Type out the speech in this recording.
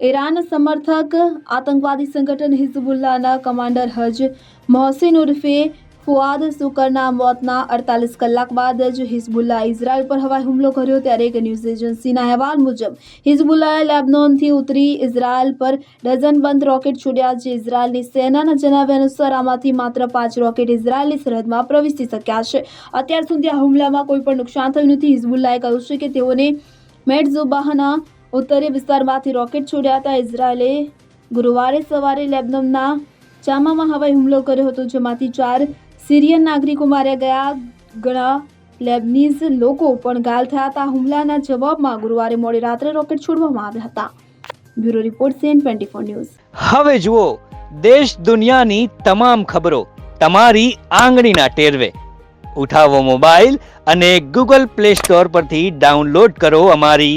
Iran સમર્થક આતંકવાદી સંગઠન હિઝબુલ્લાના કમાન્ડર હજ મોહસિન ઉર્ફે ફુઆદ સુકરના મોતના અડતાલીસ કલાક બાદ જ હિઝબુલ્લા ઇઝરાયલ પર હવાઈ હુમલો કર્યો ત્યારે એક ન્યૂઝ એજન્સીના અહેવાલ મુજબ હિઝબુલ્લાએ લેબનોનથી ઉતરી ઇઝરાયલ પર ડઝનબંધ રોકેટ છોડ્યા જે ઇઝરાયલની સેનાના જણાવ્યા અનુસાર આમાંથી માત્ર પાંચ રોકેટ ઇઝરાયલની સરહદમાં પ્રવેશી શક્યા છે. અત્યાર સુધી આ હુમલામાં કોઈ પણ નુકસાન થયું નથી. હિઝબુલ્લાએ કહ્યું છે કે તેઓને મેડઝુબાહના ઉત્તરીય વિસ્તારમાંથી રોકેટ છોડ્યા હતા ઇઝરાયલે ગુરુવારે સવારે લેબનોનના ચામામાં હવાઈ હુમલો કર્યો હતો, જેમાંથી ચાર સિરિયન નાગરિકો માર્યા ગયા. ઘણા લેબનીઝ લોકો પણ ઘાયલ થયા હતા. હુમલાના જવાબમાં ગુરુવારે મોડી રાત્રે રોકેટ છોડવામાં આવ્યા હતા. Bureau report CN twenty four news. હવે જુઓ, દેશ દુનિયાની તમામ ખબરો તમારી આંગળીના ટેરવે. ઉઠાવો મોબાઈલ અને ગૂગલ પ્લે સ્ટોર પરથી ડાઉનલોડ કરો અમારી